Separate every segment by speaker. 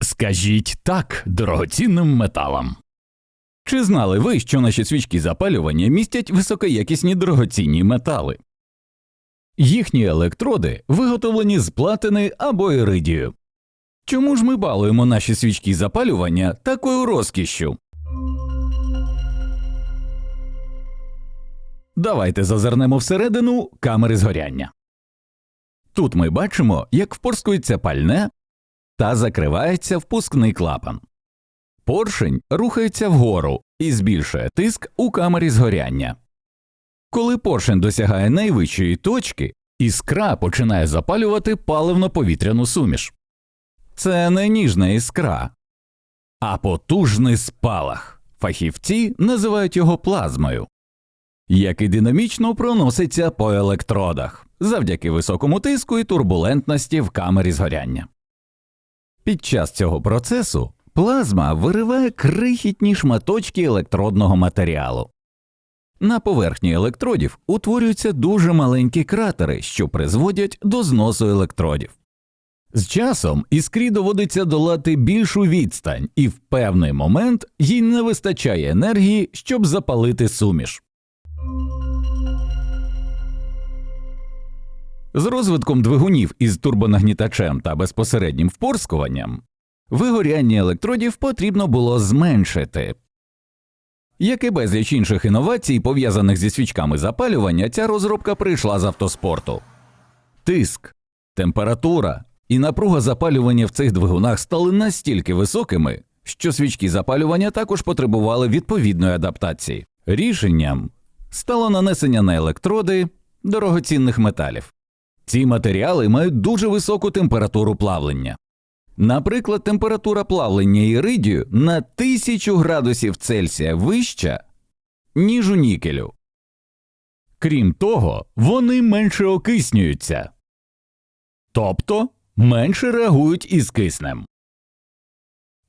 Speaker 1: Скажіть так дорогоцінним металам. Чи знали ви, що наші свічки запалювання містять високоякісні дорогоцінні метали? Їхні електроди виготовлені з платини або іридію. Чому ж ми балуємо наші свічки запалювання такою розкішшю? Давайте зазирнемо всередину камери згоряння. Тут ми бачимо, як впорскується пальне та закривається впускний клапан. Поршень рухається вгору і збільшує тиск у камері згоряння. Коли поршень досягає найвищої точки, іскра починає запалювати паливно-повітряну суміш. Це не ніжна іскра, а потужний спалах. Фахівці називають його плазмою, який динамічно проноситься по електродах завдяки високому тиску і турбулентності в камері згоряння. Під час цього процесу плазма вириває крихітні шматочки електродного матеріалу. На поверхні електродів утворюються дуже маленькі кратери, що призводять до зносу електродів. З часом іскрі доводиться долати більшу відстань, і в певний момент їй не вистачає енергії, щоб запалити суміш. З розвитком двигунів із турбонагнітачем та безпосереднім впорскуванням вигоряння електродів потрібно було зменшити. Як і безліч інших інновацій, пов'язаних зі свічками запалювання, ця розробка прийшла з автоспорту. Тиск, температура і напруга запалювання в цих двигунах стали настільки високими, що свічки запалювання також потребували відповідної адаптації. Рішенням стало нанесення на електроди дорогоцінних металів. Ці матеріали мають дуже високу температуру плавлення. Наприклад, температура плавлення іридію на 1000 градусів Цельсія вища, ніж у нікелю. Крім того, вони менше окиснюються, тобто менше реагують із киснем.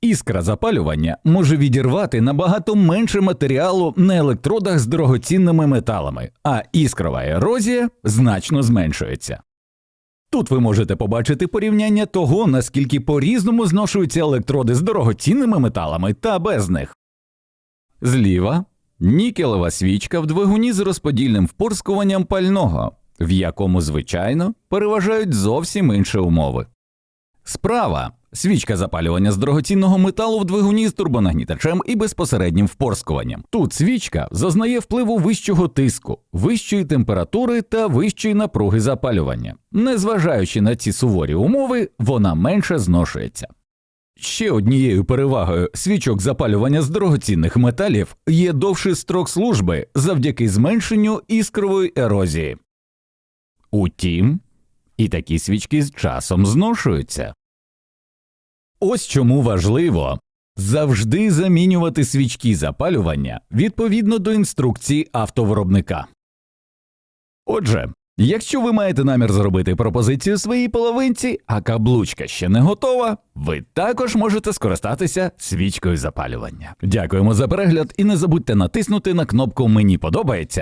Speaker 1: Іскра запалювання може відірвати набагато менше матеріалу на електродах з дорогоцінними металами, а іскрова ерозія значно зменшується. Тут ви можете побачити порівняння того, наскільки по-різному зношуються електроди з дорогоцінними металами та без них. Зліва нікелева свічка в двигуні з розподільним впорскуванням пального, в якому, звичайно, переважають зовсім інші умови. Справа свічка запалювання з дорогоцінного металу в двигуні з турбонагнітачем і безпосереднім впорскуванням. Тут свічка зазнає впливу вищого тиску, вищої температури та вищої напруги запалювання. Незважаючи на ці суворі умови, вона менше зношується. Ще однією перевагою свічок запалювання з дорогоцінних металів є довший строк служби завдяки зменшенню іскрової ерозії. Утім, і такі свічки з часом зношуються. Ось чому важливо завжди замінювати свічки запалювання відповідно до інструкції автовиробника. Отже, якщо ви маєте намір зробити пропозицію своїй половинці, а каблучка ще не готова, ви також можете скористатися свічкою запалювання. Дякуємо за перегляд і не забудьте натиснути на кнопку Мені подобається